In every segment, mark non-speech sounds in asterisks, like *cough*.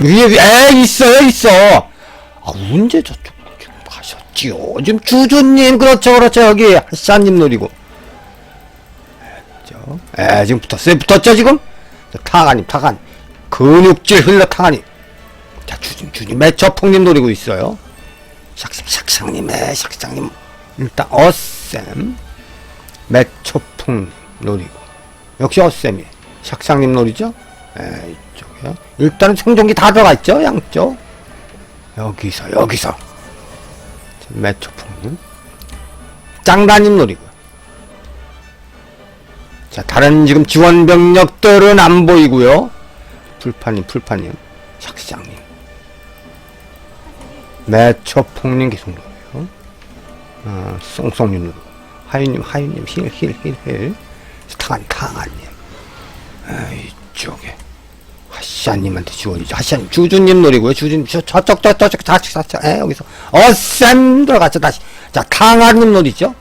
위에 에 있어요 있어. 아 언제 저쪽 지금 가셨지요 지금 주주님 그렇죠 그렇죠 여기. 하샤님 노리고. 에 지금 붙었어요? 붙었죠 지금? 자, 타가님 타간 근육질 흘러 타가님. 자 주님 주님 매처풍님 노리고 있어요. 샥샥 샥샥님. 일단 어쌤 매처풍 노리고. 역시 어쌤이 샥샥님 노리죠? 에 이쪽 에 일단은 생존기 다 들어가 있죠 양쪽? 여기서 여기서. 매초풍님 짱다님 노리고 자 다른 지금 지원 병력들은 안 보이고요. 풀파님 풀파님. 샥샥님. 매초풍님 계속 노리고 어, 쏭쏭님 노리고. 하유님 하유님 힐 힐 힐 힐. 탕한 탕한님. 아, 이쪽에 하샤님한테 지원이죠. 하샤님, 주주님 노리고요. 주주님, 저, 저쪽, 저쪽, 저쪽, 저쪽, 에, 여기서. 어쌤 들어갔죠, 다시. 자, 강아님 노리죠.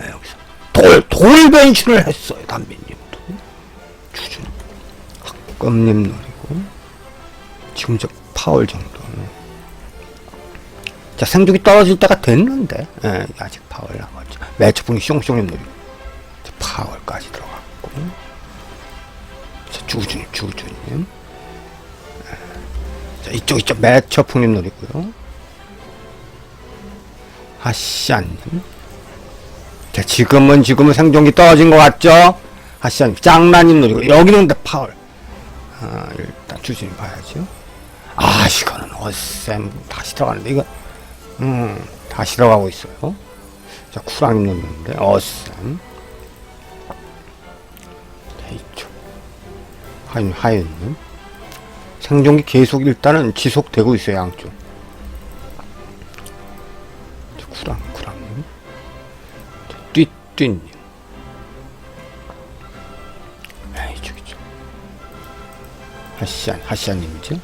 에, 여기서. 돌, 돌 변신을 했어요, 담비님도. 주주님. 학금님 노리고. 지금 저 파월 정도. 자, 생존이 떨어질 때가 됐는데. 에, 아직 파월 남았죠. 매초풍이 숑숑님 노리고. 자, 파월까지 들어갔고. 자, 주주님, 주주님. 자, 이쪽, 이쪽, 매처풍님 노리고요. 하시안님. 자, 지금은, 지금은 생존기 떨어진 것 같죠? 하시안님, 짱나님 노리고, 여기는 근데 파울. 아, 일단 주주님 봐야죠. 아, 이거는 어쌤, 다시 들어가는데, 이거, 음, 다시 들어가고 있어요. 자, 쿠랑님 노리는데, 어쌤. 하윤, 하윤님. 생존기 계속 일단은 지속되고 있어요, 양쪽. 쿠랑님. 저 띠띠님. 아, 이쪽, 이쪽. 하시안, 하시안님이죠?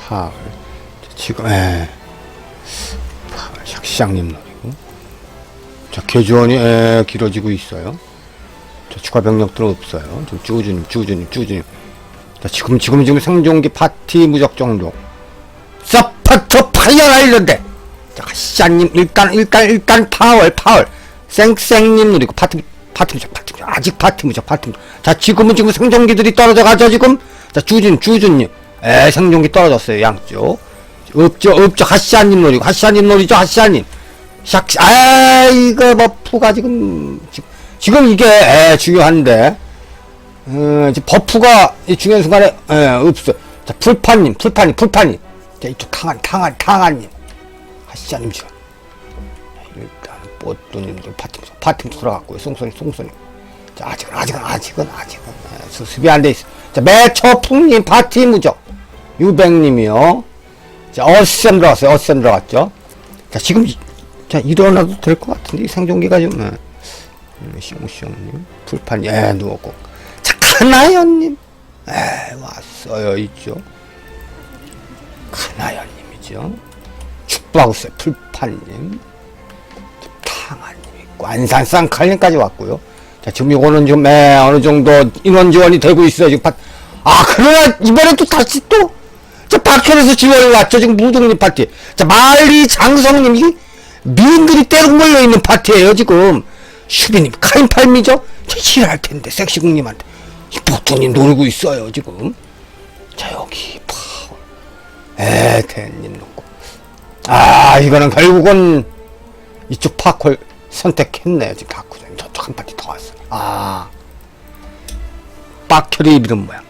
파울. 저 지금, 에 파울, 샥시장님 노리고. 자, 개주원이, 에, 길어지고 있어요. 자, 추가 병력들 없어요. 지금 쭈주님, 쭈주님, 쭈주님. 자, 지금, 지금, 지금 생존기 파티 무적 정도. 서파터 파이어 아일랜드! 자, 시아님, 일단, 일단, 일단, 파월, 파월. 쌩쌩님 누리고, 파티, 파티 무적, 파티 무적. 아직 파티 무적, 파티 무적. 자, 지금은 지금 생존기들이 떨어져 가죠, 지금? 자, 주준, 주준님. 에, 생존기 떨어졌어요, 양쪽. 없죠, 없죠. 하시아님 노리고, 하시아님 노리죠, 하시아님. 샥, 아, 이거 버프가 지금, 지금, 지금 이게, 에, 중요한데, 어, 이제 버프가 이 중요한 순간에, 에, 없어. 자, 풀파님, 풀파님, 풀파님. 자, 이쪽 탕한, 탕한, 탕한님. 하시자님 지금. 일단, 뽀또님도 파팀, 파팀 들어갔고요. 송선이, 송선이. 자, 아직은, 아직은, 아직은, 아직은, 에, 수습이 안 돼 있어. 자, 매초풍님, 파티 무적. 유백님이요. 자, 어셈 들어갔어요. 어셈 들어갔죠. 자, 지금, 이- 자, 일어나도 될 것 같은데, 이 생존기가 좀, 예. 음, 시옹시옹님, 불판, 예, 누웠고. 자, 카나연님, 예, 왔어요, 있죠. 카나연님이죠. 축복하고있어요 풀판님, 탕아님 있고, 안산 쌍 칼님까지 왔고요. 자, 지금 이거는 좀, 예, 어느 정도 인원 지원이 되고 있어요, 지금. 파... 아, 그러나, 이번에 또 다시 또, 저 박현에서 지원이 왔죠, 지금 무동님 파티. 자, 말리 장성님, 이 미인들이 때로 몰려있는 파티예요 지금. 슈비님, 카인 팔미죠? 저 싫어할 텐데, 섹시국님한테. 이 보통님 놀고 있어요, 지금. 자, 여기, 파워. 에테님 놓고. 아, 이거는 결국은 이쪽 파콜 선택했네요, 지금 다쿠자님. 저쪽 한 파티 더 왔어요. 아. 빡혈이 밀은 모양.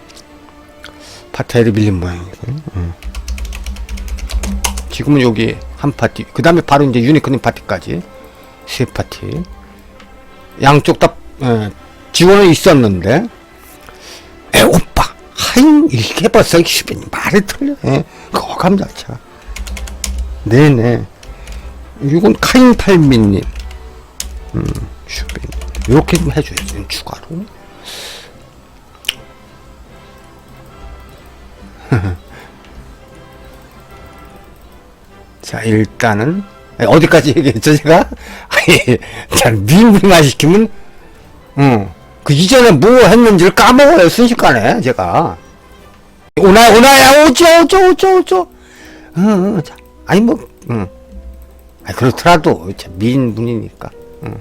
파테리 밀린 모양이고. 음. 지금은 여기 한 파티. 그 다음에 바로 이제 유니크님 파티까지. 세 파티. 양쪽 다, 에, 지원은 있었는데. 에, 오빠. 하인, 이게 벌써 슈비님 말이 틀려. 예. 그 어감 자체가. 네네. 이건 카인팔미님. 음, 슈비님. 이렇게 좀 해줘야지, 추가로. *laughs* 자, 일단은, 에, 어디까지 얘기했죠, 제가? 아니, 자, 미인분만 시키면, 어, 그 이전에 뭐 했는지를 까먹어요, 순식간에, 제가. 오나 오나야 오죠 오죠 오죠 오죠 어, 어, 자, 아니 뭐 응. 아 그렇더라도 참 미인분이니까 응.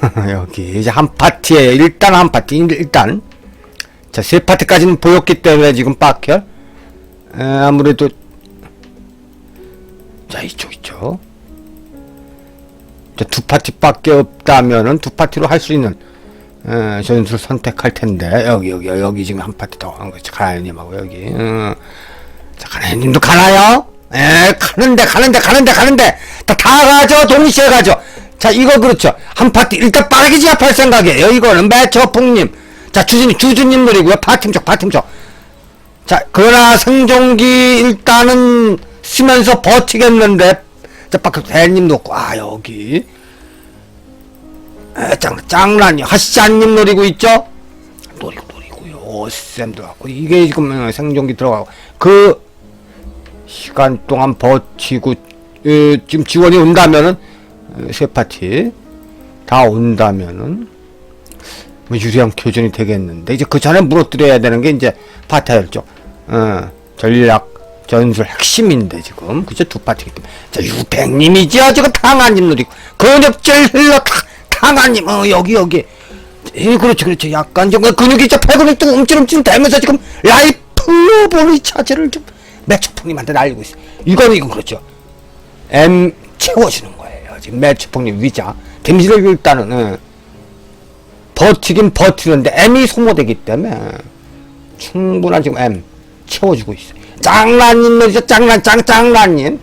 *laughs* 여기 이제 한 파티에 일단 한 파티 일단 자 세 파티까지는 보였기 때문에 지금 빡혈 에, 아무래도 자 이쪽 자, 두 파티밖에 없다면은 두 파티로 할 수 있는 에, 전술 선택할 텐데. 여기 여기 여기 지금 한 파티 더 하는 거지. 가나요님하고 여기. 어. 자 가나요님도 가나요? 에 가는데 가는데 가는데 가는데. 다, 다 가죠. 동시에 가죠. 자 이거 그렇죠. 한 파티 일단 빠르게 제압할 생각이에요. 이거는 매처풍님. 자 주주님 주주님 노리고요. 파팀 쪽 파팀 쪽 자 그러나 생존기 일단은 쓰면서 버티겠는데. 자 밖에 대님 놓고 아 여기. 에, 짱, 짱란이 하시자님 노리고 있죠? 노리고 노리고요. 쌤 들어가고. 이게 지금 어, 생존기 들어가고. 그 시간 동안 버티고 에, 지금 지원이 온다면은 에, 세 파티 다 온다면은 뭐 유리한 교전이 되겠는데. 이제 그 전에 무너뜨려야 되는 게 이제 파타였죠. 어, 전략 전술 핵심인데 지금. 그죠? 두 파티기 때문에. 자 유백님이죠? 지금 탕아님 누리고 근육질 흘러 탕- 탕아님 어 여기 여기. 예 그렇죠 그렇죠 약간 좀 근육이 있죠 팔근육 좀 움찔움찔 되면서 지금 라이플로 보리 차지를 좀 매초풍님한테 날리고 있어. 이거는 이건 그렇죠. M 채워주는 거예요. 지금 매초풍님 위자. 김실을 일단은 어. 버티긴 버티는데 M이 소모되기 때문에 충분한 지금 M 채워주고 있어요. 짱란님 노리죠, 짱란, 짱, 짱란님.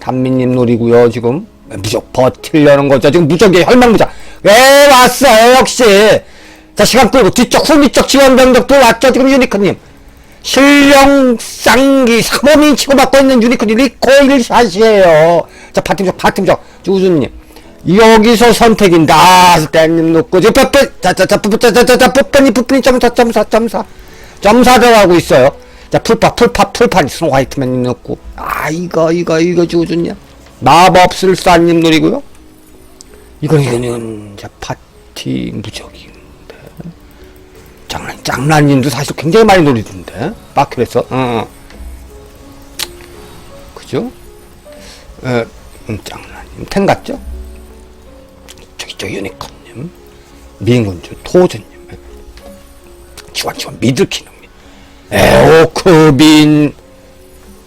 단민님 노리고요, 지금. 무적 버틸려는 거죠. 지금 무적의 혈망무적. 왜 왔어요, 역시. 자, 시간 끌고 뒤쪽, 후미쪽 지원병력도 왔죠, 지금 유니크님. 실령 쌍기 사범이 치고받고 있는 유니크님 리코일 샷이에요. 자, 파팀적, 파팀적, 우주님. 여기서 선택인데, 아, 땡님 놓고, 저, 뼈뼈, 자, 자, 자, 자, 자, 자, 자, 뼈뼈니, 뼈뼈니, 점사, 점사, 점사. 점사 들어가고 있어요. 자, 풀파, 풀파, 풀파, 스노 화이트맨님 놓고. 아, 이거, 이거, 이거 주주님. 마법술사님 노리고요. 이건, 이거는, 자, 파티 무적인데. 장난, 장난님도 사실 굉장히 많이 노리던데. 마켓에서, 어, 어. 그죠? 에, 음, 장난님. 탱 같죠? 저기, 저 유니콘님. 미인군주, 토즈님. 지원 지원 미들키는 에오 크빈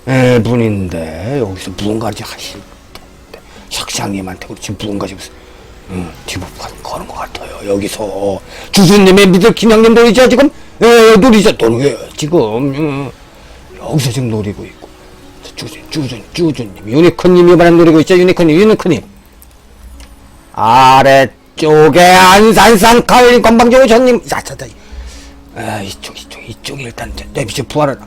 에, 분인데 여기서 무언가를 텐데. 샥샹님한테 그렇지 무언가 지금 음, 뒤복 거는 것 같아요. 여기서 주수님의 미들킨 형님 노리죠 지금? 에, 노리죠 노리요 지금 음, 여기서 지금 노리고 있고. 주준 주준 주준님 유니콘님 이번에 노리고 있죠 유니콘님 유니콘님. 아래쪽에 안산상 가을님 건방져 오셨님 자자자. 아, 이쪽, 이쪽, 이쪽이 일단, 내 빛을 부활하라.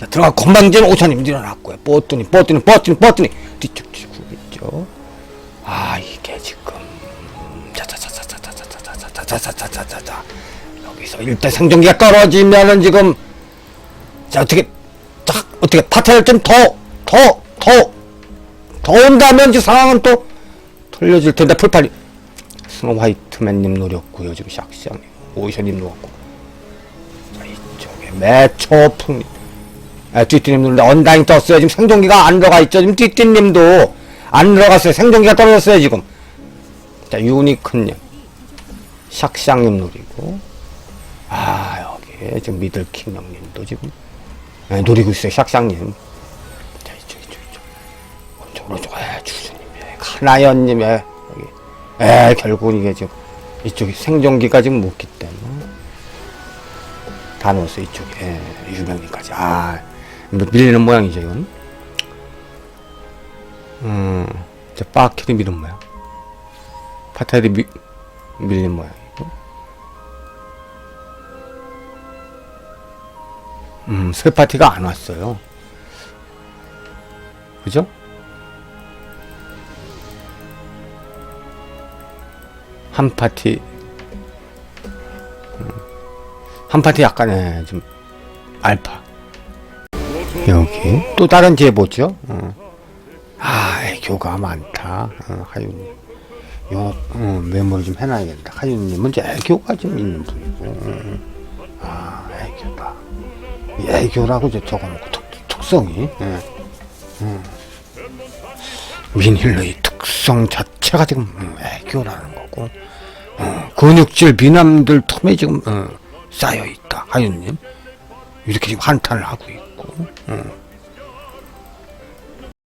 자, 들어가, 건방진 오천님 일어났고요. 뽀뚜니, 뽀뚜니, 뽀뚜니, 뽀뚜니. 뒤쪽, 뒤쪽, 있죠. 아, 이게 지금. 자자자자자자자자자자자자자자자자. 여기서 일단 생존기가 떨어지면은 지금. 자, 어떻게, 자, 어떻게, 파트를 좀 더, 더, 더, 더 온다면 이제 상황은 또 돌려질 텐데, 풀팔이. 스노 화이트맨님 노렸고요. 지금 샥시장님, 오이셔님 노렸고. 매초풍 아, 띠띠님 누른데 언다잉 떴어요. 지금 생존기가 안 들어가 있죠. 지금 띠띠님도 안 들어갔어요. 생존기가 떨어졌어요 지금. 자 유니크님. 샥샹님 노리고. 아 여기 지금 미들킹 형님도 지금. 네, 노리고 있어요 샥샹님. 자 이쪽 이쪽 이쪽. 오른쪽 오른쪽. 에 주수님 에 카나연님 에 여기. 에 결국은 이게 지금 이쪽이 생존기가 지금 묻기 때문에 다 넣었어 이쪽에. 예, 유명리까지. 아뭐 밀리는 모양이죠 이건. 음저 빠키리 밀은 모양. 파타일이 미, 밀린 모양이고 음세 파티가 안 왔어요. 그죠? 한 파티 한 파티 약간의 예, 좀 알파 음. 여기 또 다른 뒤에 보죠 어. 아 애교가 많다 어, 하윤님 요 어, 메모를 좀 해놔야겠다 하윤님은 이제 애교가 좀 있는 분이고 어. 아 애교다 애교라고 이제 적어놓고 특, 특성이 어. 어. 민힐러의 특성 자체가 지금 음, 애교라는 거고 어. 근육질 미남들 틈에 지금 어. 쌓여 있다. 하윤님 이렇게 지금 한탄을 하고 있고. 음.